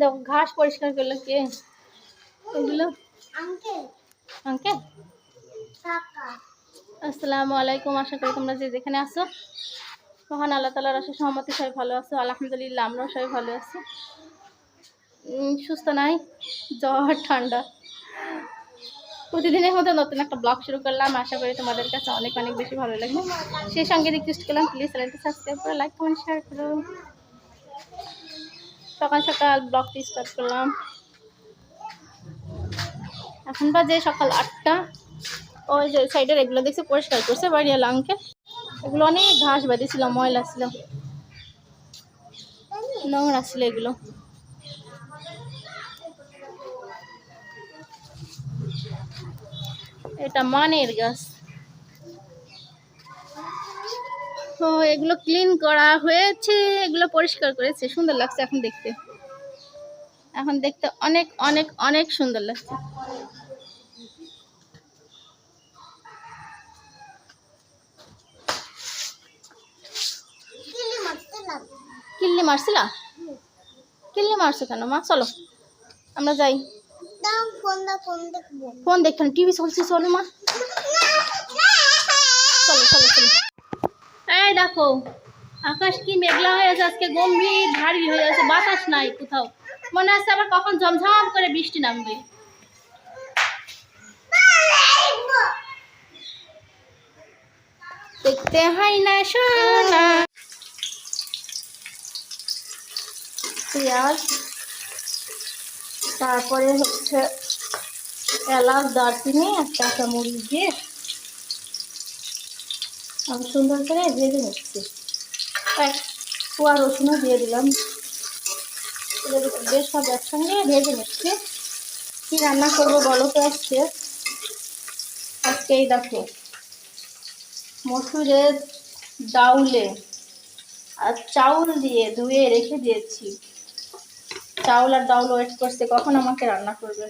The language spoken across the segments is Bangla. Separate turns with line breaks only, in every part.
দেখো ঘাস পরিষ্কার করল কে? এগুলো?
আঙ্কেল।
আঙ্কেল? আসসালামু আলাইকুম আশা করি তোমরা যে যেখানে আসো মহান আল্লাহ তালার আশা সহমতি সবাই ভালো আছো আলহামদুলিল্লাহ আমরাও সবাই ভালো আছি। সুস্থ নাই? জ্বর ঠান্ডা। প্রতিদিনের মতো নতুন একটা ব্লগ শুরু করলাম আশা করি তোমাদের কাছে অনেক অনেক বেশি ভালো লাগবে। সেই সঙ্গে রিকোয়েস্ট করলাম প্লিজ চ্যানেলটি সাবস্ক্রাইব করে লাইক কমেন্ট শেয়ার করো। সকাল সকাল ব্লগটি স্টার্ট করলাম। এখন বাজে সকাল আটটা। ওই যে সাইডের এগুলো দেখছি পরিষ্কার করছে বাড়িওয়ালা আঙ্কেল এগুলো অনেক ঘাস বেঁধেছিল ময়লা ছিল। নোংরা ছিল এগুলো। এটা মানের গাছ। তো এগুলো ক্লিন করা হয়েছে এগুলো পরিষ্কার করেছে সুন্দর লাগছে এখন দেখতে। এখন দেখতে অনেক অনেক অনেক সুন্দর লাগছে। কিল্লি মারছিলা? কিল্লি মারছো কেন মা? চলো আমরা যাই।
ফোন দাও ফোন দেখব।
ফোন দেখতাম টিভি চলছে চলো মা চলো চলো চলো এই দেখো, আকাশ কি মেঘলা হয়ে আছে, আজকে গম্ভীর ভারী হয়ে আছে, বাতাস নাই কোথাও। মনে আছে আবার কখন ঝমঝম করে বৃষ্টি নামবে। দেখতে হয় না সোনা। পেঁয়াজ তারপরে হচ্ছে এলাচ, দারচিনি আর কাঁচামরিচ দিয়ে আমি সুন্দর করে ভেজে নিচ্ছি। এক কুয়া রসুনও দিয়ে দিলাম। বেশ সব একসঙ্গে ভেজে নিচ্ছি। কী রান্না করব বলো তো আজকে? আজকে এই দেখো। মসুরের ডাউলে আর চাউল দিয়ে ধুয়ে রেখে দিয়েছি। চাউল আর ডাউল ওয়েট করছে, কখন আমাকে রান্না করবে?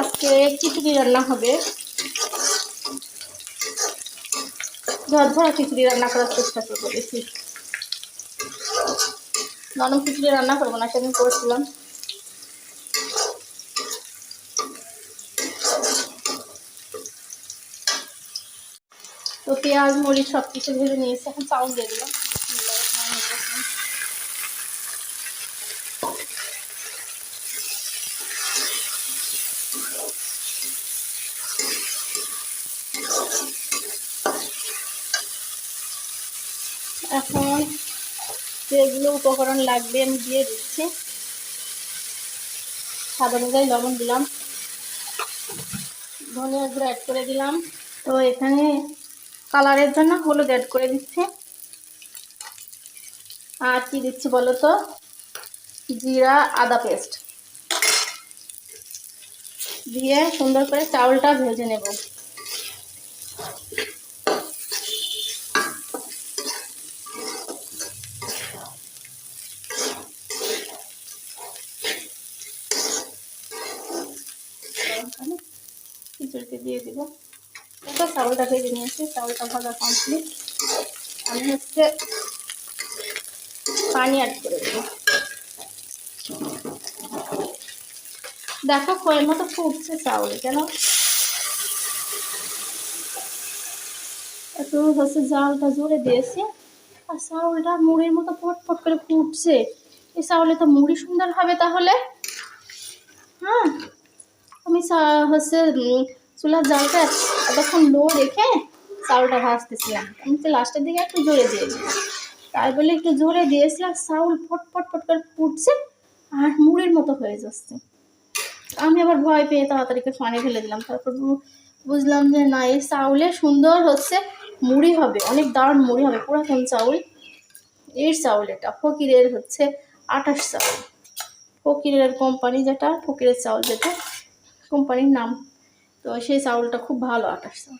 আজকে খিচুড়ি রান্না হবে? ঝরঝরা খিচুড়ি রান্না করার চেষ্টা করব বেশি নরম খিচুড়ি রান্না করব না, সেদিন করেছিলাম। তো পেঁয়াজ, মরিচ সব কিছু ভেজে নিয়েছি, এখন চাউল দিয়ে দিলাম। এখন যেগুলো উপকরণ লাগবে আমি দিয়ে দিচ্ছি। সাদা অনুযায়ী লবণ দিলাম। ধনিয়া গুঁড়ো অ্যাড করে দিলাম। তো এখানে কালারের জন্য হলুদ অ্যাড করে দিচ্ছি। আর কি দিচ্ছি বলো তো? জিরা, আদা পেস্ট দিয়ে সুন্দর করে চাউলটা ভেজে নেব। খিচুড়িতে দিয়ে দিব। দেখো চাউলটা ভেজে নিয়েছি। চাউলটা ভাজা কমপ্লিট আমি হচ্ছে পানি অ্যাড করে দেবো। দেখো খয়ের মতো ফুটছে চাউল, কেন? একটু হচ্ছে জালটা জোরে দিয়েছি। আর চাউলটা মুড়ির মতো ফট ফট করে ফুটছে। এই চাউলে তো মুড়ি সুন্দর হবে তাহলে। হ্যাঁ? হচ্ছে চুলার জালটা এতক্ষণ লো রেখে চাউলটা ভাজতেছিলাম। আমি তো লাস্টের দিকে একটু জোরে দিয়েছি তাই বলে একটু জোরে দিয়েছিলাম, চাউল ফট ফট করে ফুটছে আর মুড়ির মতো হয়ে যাচ্ছে। আমি আবার ভয় পেয়ে তাড়াতাড়ি করে পানি ফেলে দিলাম। তারপর বুঝলাম যে না, এই চাউলে সুন্দর হচ্ছে মুড়ি হবে, অনেক দারুণ মুড়ি হবে, পুরাতন চাউল। এর চাউল এটা, ফকিরের হচ্ছে আটাশ চাউল। ফকিরের কোম্পানি যেটা, ফকিরের চাউল যেটা। কোম্পানির নাম। তো সেই চাউলটা খুব ভালো আটাশ চাউল।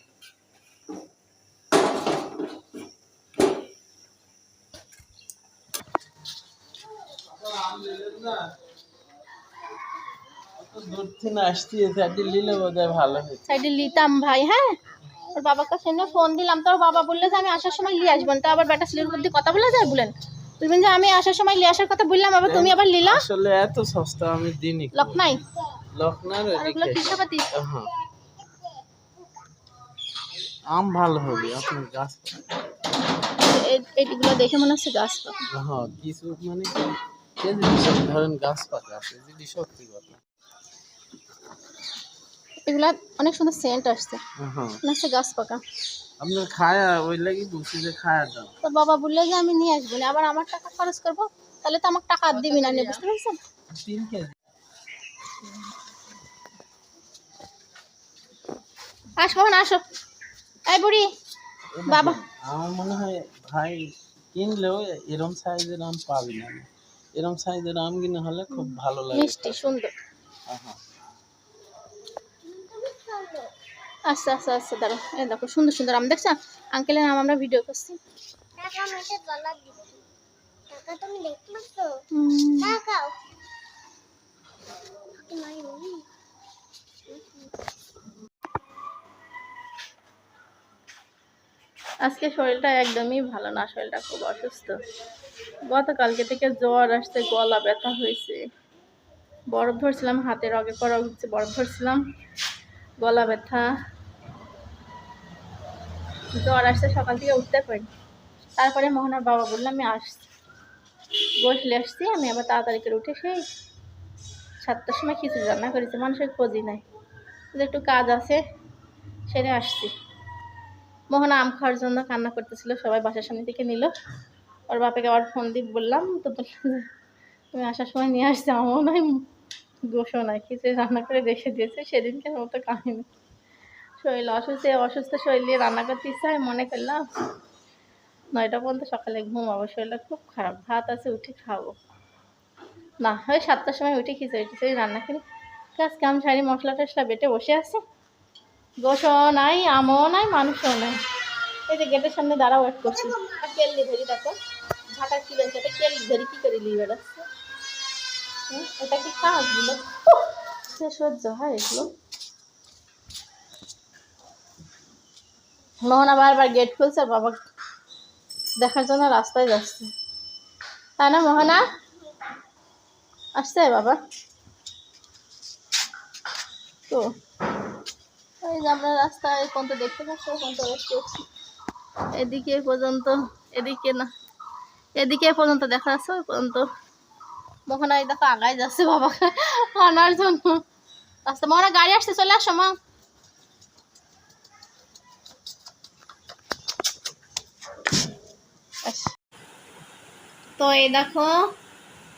ভাই হ্যাঁ? ওর বাবার কাছে ফোন দিলাম তো বাবা বলল যে আমি আসার সময় নিয়ে আসবেন তো আবার বেটা ছেলের মধ্যে কথা বলা যায় বলেন? তুমি যে আমি আসার সময় লিয়ে আসার কথা বললাম আবার তুমি আবার লিলা
আসলে এত সস্তা আমি দিনই
লক নাই
লখনার হ্যাঁ। আম ভালো হবে আপনার গাছ
এইগুলো দেখে মনে হচ্ছে গাছ পাতা
হ্যাঁ কিছু মানে ধরেন গাছ পাতা আছে যদি সত্যি কথা
এগুলা অনেক সুন্দর সেন্ট আসছে।
হ্যাঁ
মনে গাছ পাকা।
আপনার খায়া ওই লাগি বলছি যে খায়া দাও।
তো বাবা বললে যে আমি নিয়ে আসব না আবার আমার টাকা খরচ করব তাহলে তো আমার টাকা আর দিবি না নিয়ে বুঝতে পারছেন?
তিন কেজি।
আসো না আসো। এই বুড়ি বাবা।
আমার মনে হয় ভাই কিনলেও এরম সাইজের আম পাবি না। এরম সাইজের আম কিনে হলে খুব ভালো লাগে।
মিষ্টি সুন্দর। আচ্ছা আচ্ছা আচ্ছা দাঁড়ো এই দেখো সুন্দর সুন্দর আম। দেখছ? আঙ্কেলের নাম আমরা ভিডিও করছি।
টাকা মেটে গলা দিচ্ছি টাকা তুমি দেখলে তো
উম,
টাকাও তোমার নেই
আজকে শরীরটা একদমই ভালো না, শরীরটা খুব অসুস্থ। গতকালকে থেকে জ্বর আসছে, গলা ব্যথা হয়েছে। বরফ ধরছিলাম, হাতে রগে করা হচ্ছে, বরফ ধরছিলাম, গলা ব্যথা। জ্বর আসছে, সকাল থেকে উঠতে পারি তারপরে মোহনার বাবা বললাম আমি আসছি। বসলে আসছি, আমি আবার তাড়াতাড়ি করে উঠে সেই সাতটার সময় খিচুড়ি রান্না করেছি, মানুষের খোঁজই নাই। একটু কাজ আছে, সেরে আসছি। মোহনা আম খাওয়ার জন্য কান্না করতেছিল, সবাই বাসার সামনে থেকে নিল। ওর বাপেকে আবার ফোন দিয়ে বললাম, তো তুমি আসার সময় নিয়ে আসছে আমও নাই দোষও নাই খিচুড়ি রান্না করে রেখে দিয়েছে সেদিনকে আমার মতো কাহিনি। শরীর অসুস্থ অসুস্থ শরীর নিয়ে রান্না করতে ইচ্ছা হয়, মনে করলাম নয়টা পর্যন্ত সকালে ঘুমাবো, শরীরটা খুব খারাপ। ভাত আছে, উঠে খাব। না, ওই সাতটার সময় উঠে খিচুড়ি টিচুড়ি রান্না করি। কাজ কাম সারি মশলা টশলা বেটে বসে আছে। গোসও নাই, আমও নাই, মানুষও নাই। এই যে গেটের সামনে দাঁড়া ওয়েট করছি। কেল্লি ধরি, দেখো। ঝাঁটার কি বেঞ্চ এটা? কেল্লি ধরি, কি করে লিয়ে বেড়াচ্ছে? এটা কি কাজগুলো সহ্য হয় এগুলো। মোহনা বারবার গেট খুলছে বাবা দেখার জন্য রাস্তায় যাচ্ছে। তাই না, মোহনা? আসছে বাবা। তো ওই যে আমরা রাস্তায় এই পর্যন্ত দেখতে পাচ্ছি পর্যন্ত ওয়েট এদিকে পর্যন্ত, এদিকে না। এদিকে পর্যন্ত দেখা যাচ্ছে, ওই পর্যন্ত। মোহনা এই দেখো আগায় যাচ্ছে বাবাকে আনার জন্য। রাস্তা মোহনা গাড়ি আসছে, চলে আসো, মা। তো এই দেখো,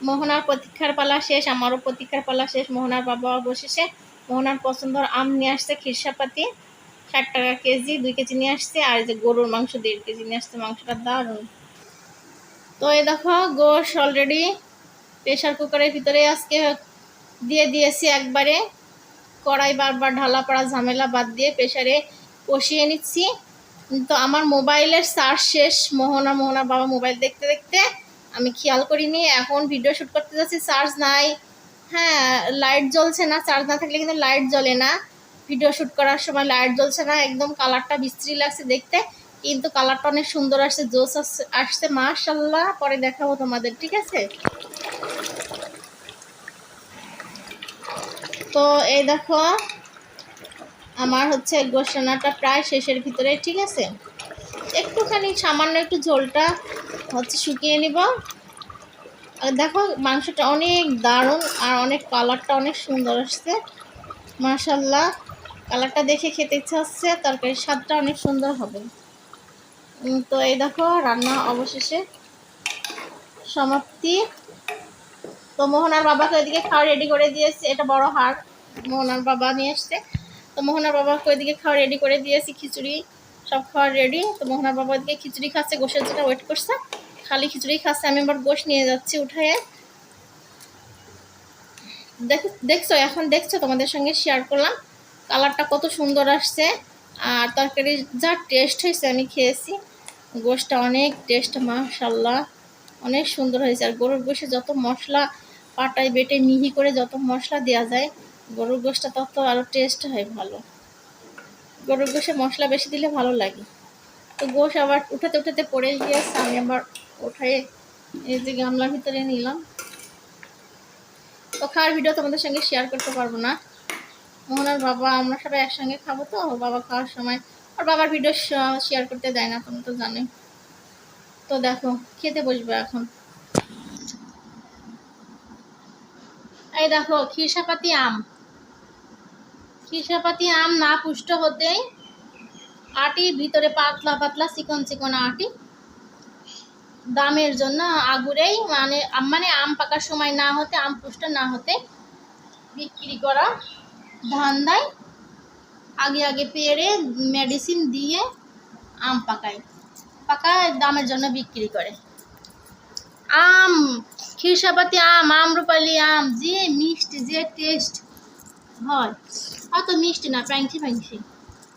মোহনার প্রতীক্ষার পালা শেষ, আমারও প্রতীক্ষার পালা শেষ, মোহনার বাবা অবশেষে মোহনার পছন্দের আম নিয়ে আসছে খিরসাপাতি ষাট টাকা কেজি, দুই কেজি নিয়ে আসছে, আর যে গরুর মাংস, দেড় কেজি নিয়ে আসছে, মাংসটা দারুণ। তো এই দেখো, গোশ অলরেডি প্রেশার কুকারের ভিতরে আজকে দিয়ে দিয়েছি একবারে। কড়াই বারবার ঢালা পড়া, ঝামেলা বাদ দিয়ে প্রেশারে কষিয়ে নিচ্ছি। তো আমার মোবাইলের চার্জ শেষ। মোহনা মোহনা বাবা মোবাইল দেখতে দেখতে আমি খেয়াল করিনি, এখন ভিডিও শ্যুট করতে যাচ্ছি, চার্জ নাই। হ্যাঁ লাইট জ্বলছে না, চার্জ না থাকলে কিন্তু লাইট জ্বলে না। ভিডিও শ্যুট করার সময় লাইট জ্বলছে না, একদম কালারটা বিশ্রী লাগছে দেখতে। কিন্তু কালারটা অনেক সুন্দর আসছে জোস আসছে- আসছে, মাশাল্লাহ। পরে দেখাবো তোমাদের, ঠিক আছে? তো এই দেখো, আমার হচ্ছে গোসানাটা প্রায় শেষের ভিতরে, ঠিক আছে? একটুখানি সামান্য একটু ঝোলটা হচ্ছে শুকিয়ে নিব। আর দেখো, মাংসটা অনেক দারুণ আর অনেক কালারটা অনেক সুন্দর আসছে। মাশাল্লাহ কালারটা দেখে খেতে ইচ্ছা হচ্ছে, তরকারির স্বাদটা অনেক সুন্দর হবে। তো এই দেখো, রান্না অবশেষে সমাপ্তি। তো মোহনার বাবাকে ওইদিকে খাওয়া রেডি করে দিয়েছি, এটা বড় হার মোহনার বাবা নিয়ে এসছে। তো মোহনার বাবাকে ওইদিকে খাওয়া রেডি করে দিয়েছি, খিচুড়ি, সব খাওয়া রেডি তো মোহনার বাবা ওইদিকে খিচুড়ি খাচ্ছে গোসের জন্য ওয়েট করছে। খালি খিচুড়ি খাচ্ছে, আমি আবার গোশ নিয়ে যাচ্ছি উঠে দেখ, দেখছ, এখন দেখছ, তোমাদের সঙ্গে শেয়ার করলাম। কালারটা কত সুন্দর আসছে, আর তরকারি যা টেস্ট হয়েছে, আমি খেয়েছি। গোশটা অনেক টেস্ট মাশাল্লাহ অনেক সুন্দর হয়েছে, আর গরুর গোশে যত মশলা পাটায় বেটে মিহি করে যত মশলা দেওয়া যায়, গরুর গোশটা তত আরও টেস্ট হয় ভালো। গরুর গোশে মশলা বেশি দিলে ভালো লাগে। তো গোশ আবার উঠাতে উঠাতে পড়ে গিয়েছে, আমি আবার উঠে এই যে গামলার ভিতরে নিলাম। তো খাওয়ার ভিডিও তোমাদের সঙ্গে শেয়ার করতে পারব না। মোহনার বাবা, আমরা সবাই একসঙ্গে খাব তো, বাবা খাওয়ার সময়। ওর বাবার ভিডিও শেয়ার করতে দেয় না তুমি তো জানোই। তো দেখো, খেতে বসবে এখন। এই দেখো, খিরসাপাতি আম। খিরসাপাতি আম না পুষ্ট হতেই আটি, ভিতরে পাতলা পাতলা চিকন চিকন আটি। দামের জন্য আগুরেই মানে মানে আম পাকার সময় না হতে, আম পুষ্ট না হতে বিক্রি করা ধান দেয় আগে আগে পেরে মেডিসিন দিয়ে আম পাকায়। পাকায় দামের জন্য বিক্রি করে। আম, খিরসাপাতি আম, আমরুপালি আম, যে মিষ্টি, যে টেস্ট হয়। অত মিষ্টি না, প্যাংসি প্যাংসি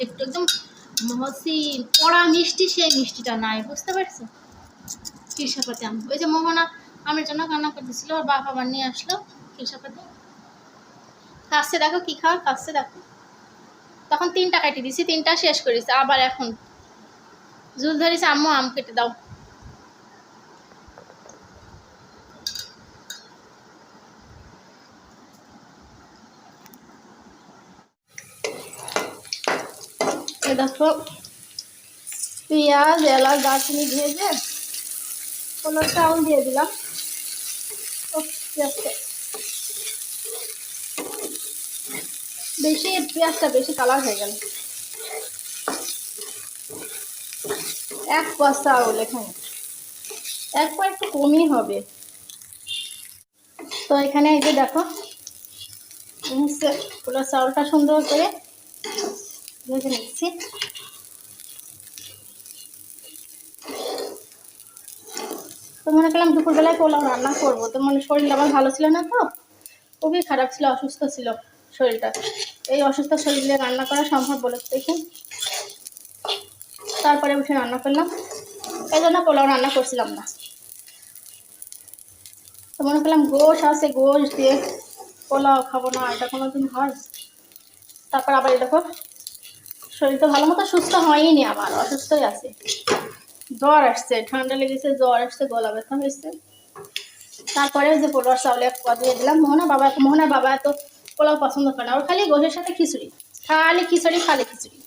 একটু একদম হচ্ছে পড়া মিষ্টি, সেই মিষ্টিটা নাই, বুঝতে পারছ? খিরসাপাতি আম ওই যে মোহনা আমের জন্য কান্না করতেছিল, ওর বাবা আবার নিয়ে আসলো খিরসাপাতি কাছে দেখো কি খাওয়ার, কাছে দেখো। তখন তিনটা কাটি দিছি, তিনটা শেষ করেছি আবার এখন। জুল ধরেছে, আম্মু আম কেটে দাও। দেখো, পেঁয়াজ, এলাচ, দারচিনি ভেজে কোনো চাউল দিয়ে দিলাম। পেঁয়াজটা বেশি পেঁয়াজটা বেশি কালার হয়ে গেল। এক পা চাউল এখানে এক পা একটু কমই হবে। তো এখানে এই যে দেখো হচ্ছে পুরো চাউলটা সুন্দর করে ভেজে নিচ্ছি তো মনে করলাম দুপুরবেলায় পোলাও রান্না করব। তো মানে শরীরটা আমার ভালো ছিল না তো। খুবই খারাপ ছিল, অসুস্থ ছিল শরীরটা। এই অসুস্থ শরীরে রান্না করা সম্ভব বলে দেখি। তারপরে উঠে রান্না করলাম। এই জন্য পোলাও রান্না করছিলাম না। তো মনে করলাম গোশ আছে, গোশ দিয়ে পোলাও খাব না, এটা কোনো দিন হয়। তারপর আবার এরকম শরীর তো ভালো মতো সুস্থ হয়নি আমার অসুস্থই আছে। জ্বর আসছে, ঠান্ডা লেগেছে, জ্বর আসছে, গলা ব্যথা হয়েছে। তারপরে যে পোলার চাউলে দিয়ে দিলাম। মোহনা বাবা, মোহনার বাবা এত পোলাও পছন্দ করে না। ওর খালি গোশের সাথে খিচুড়ি। খালি খিচুড়ি খালি খিচুড়ি।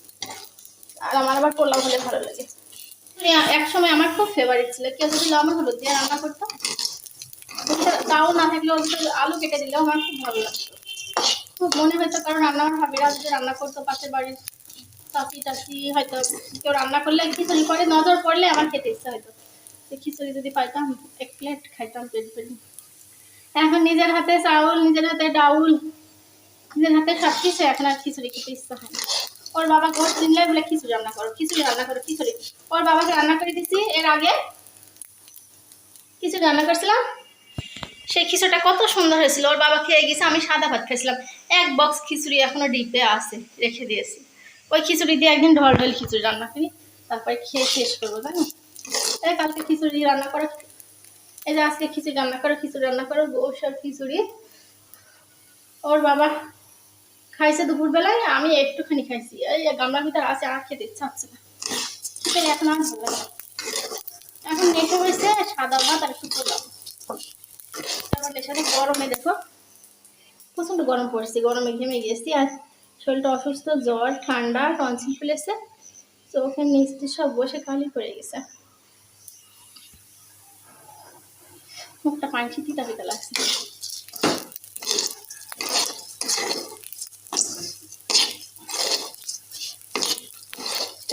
আর আমার আবার পোলাও হলে ভালো লাগে। এক সময় আমার খুব ফেভারিট ছিল। কেউ যদি লবণ হলুদ দিয়ে রান্না করতো তাও না থাকলে ওর ভিতরে আলু কেটে দিলেও আমার খুব ভালো লাগতো। খুব মনে হতো, কারণ রান্না আমার ভাবিরা যদি রান্না করতো পাশের বাড়ির টাচি হয়তো কেউ রান্না করলে খিচুড়ি করে, নজর পড়লে আমার খেতে ইচ্ছা হতো তো খিচুড়ি যদি পাইতাম, এক প্লেট খাইতাম পেট এখন নিজের হাতে চাউল, নিজের হাতে ডাউল, নিজের হাতে সব কিছু এখন আর খিচুড়ি খেতে ইচ্ছা হয় ওর বাবা বলে, খিচুড়ি রান্না করো, খিচুড়ি রান্না করো, খিচুড়ি। ওর বাবাকে রান্না করে দিছি, এর আগে খিচুড়ি রান্না করছিলাম। সেই খিচুড়িটা কত সুন্দর হয়েছিল। ওর বাবা খেয়ে গেছে আমি সাদা ভাত খাইছিলাম। এক বক্স খিচুড়ি এখনও ডিপে আছে, রেখে দিয়েছি। ওই খিচুড়ি দিয়ে একদিন ঢল ঢল খিচুড়ি রান্না করি, তারপরে খেয়ে শেষ করব, জানো? এই কালকে খিচুড়ি রান্না করো। এই যে আজকে খিচুড়ি রান্না করো, খিচুড়ি রান্না করো আর খিচুড়ি। ওর বাবা খাইছে দুপুরবেলায়, আমি একটুখানি খাইছি। এই গামলার ভিতরে আছে, আর খেতে ইচ্ছা হচ্ছে না। এখন আর এখন নেটে হয়েছে সাদা ভাত আর একটু পোলাও তারপর সাথে গরমে, দেখো। প্রচণ্ড গরম পড়ছে, গরমে ঘেমে গেছি আর শরীরটা অসুস্থ, জ্বর, ঠান্ডা, টনসিল ফুলেছে। চোখের নিচটি সব বসে খালি পড়ে গেছে। মুখটা পানি তিতা তিতা লাগছে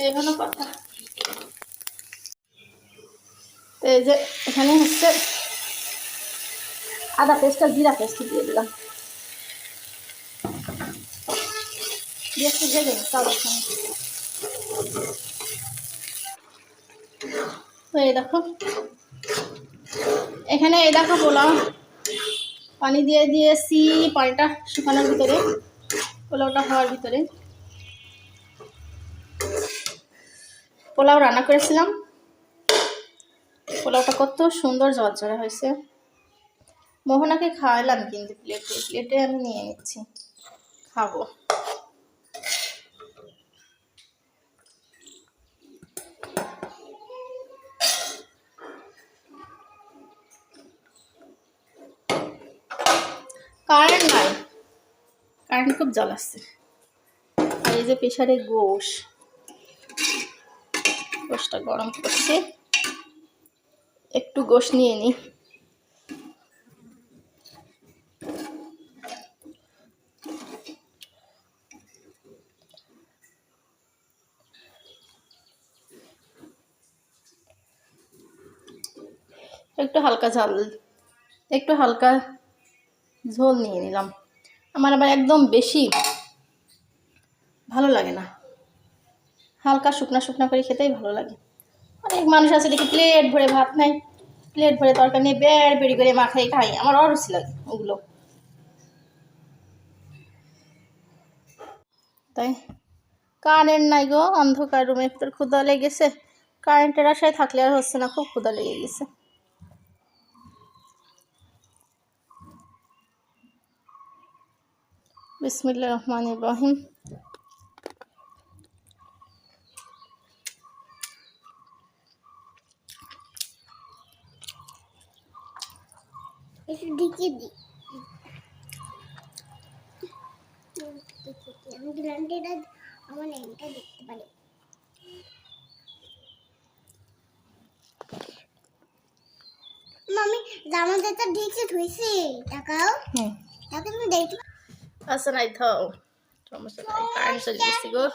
এই কথা। তো এই যে এখানে হচ্ছে আদা পেস্টটা জিরা পেস্ট দিয়ে দিলাম। দিয়ে দেখো। এখানে এই দেখো পোলাও। পানি দিয়ে দিয়েছি পানিটা শুকানোর ভিতরে, পোলাওটা হওয়ার ভিতরে। পোলাও রান্না করেছিলাম। পোলাওটা কত সুন্দর ঝরঝরে হয়েছে। মোহনাকে খাওয়ালাম কিন্তু, প্লেটে প্লেটে আমি নিয়ে নিচ্ছি। খাব কারেন্ট নাই কারেন্ট খুব জ্বালাচ্ছে আর এই যে প্রেশারে গোশ। গোশটা গরম করছে। একটু গোশ নিয়ে নিই। একটু হালকা ঝাল, একটু হালকা ঝোল নিয়ে নিলাম। আমার আবার একদম বেশি ভালো লাগে না। হালকা শুকনা শুকনা করে খেতেই ভালো লাগে। অনেক মানুষ আছে দেখি প্লেট ভরে ভাত নেয়। প্লেট ভরে তরকারি নিয়ে বেড় বেড়ি করে মাখাই খাই আমার অরুচি লাগে ওগুলো। তাই কারেন্ট নাই গো, অন্ধকার রুমে তোর ক্ষুদা লেগেছে। কারেন্টের আশায় থাকলে আর হচ্ছে না, খুব ক্ষুদা লেগে গেছে। বিসমিল্লা রহমান ইব্রাহিম
আমি গ্রান্ডিটা আমার দেখতে পারি? মামি জামা যেটা ঢেকে ধুইছি টাকাও? তাকে তুমি দেখতে
আচ্ছা নাই থাও সমস্যা নাই কারেন্ট চলে গেছে গো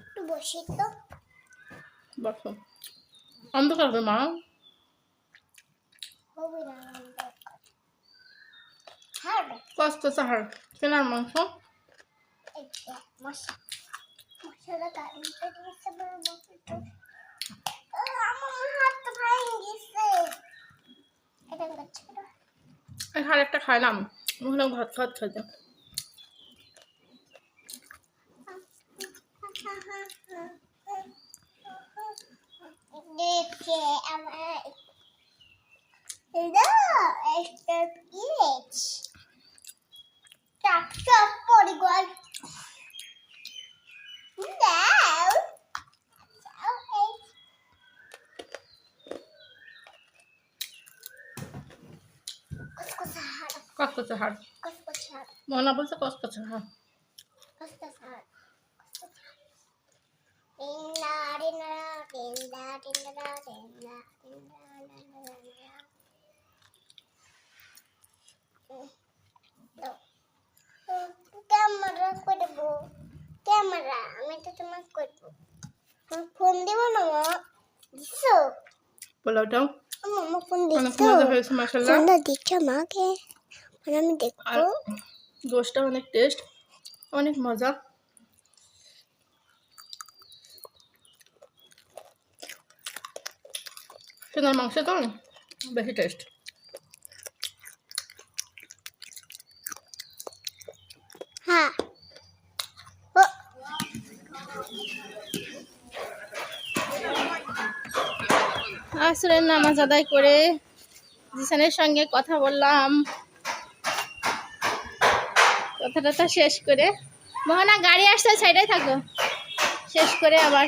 একটু বসি তো
বসো অন্ধকার হবে মা
হবে না হ্যাঁ
কষ্ট সাহার কেনার মাংস
একদম মশা মশাটা কারেন্টটা দিয়েছে বড় বড় আমার হাত তো ভাঙে গেছে এটা করছে এটা
আর একটা খাইলাম। ভাত ভাত খাইতে
দেখে আমার এটা একটা পিচ টাকা পরিগল দাও দাও এই কসকসা হাড়
কষ্ট সাহার
কসকসা হাড়
মনা বলছে
কসকসা হাড় ক্যামেরা করব। ক্যামেরা আমি তো তোমাকে করব। ফোন দিব না মা। দিছো?
পোলাওটাও
মামা ফোন
অনেক
দিছো?
হয়েছে মাসাল্লাহ
ফোনটা দিচ্ছ আমাকে? মানে আমি
আর
দেখব
গোশটা অনেক টেস্ট অনেক মজা। সোনার মাংস তো বেশি টেস্ট।
হ্যাঁ।
আসলে নামাজ আদায় করে জিসানের সঙ্গে কথা বললাম। কথা টথা শেষ করে। মোহনা, গাড়ি আসতে সাইডে থাকো। শেষ করে আবার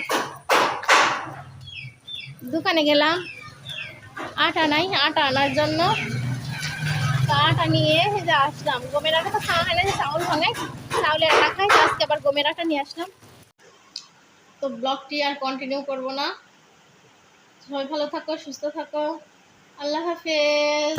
দোকানে গেলাম। আটা নাই, আটা আনার জন্য। আটা নিয়ে যে আসলাম। গমের আটা তো খাওয়া হয় না যে চাউল ভাঙাই চাউলের আটা খাই আজকে আবার গমের আটা নিয়ে আসলাম। তো ব্লগটি আর কন্টিনিউ করব না। সবাই ভালো থাকো, সুস্থ থাকো। আল্লাহ হাফেজ।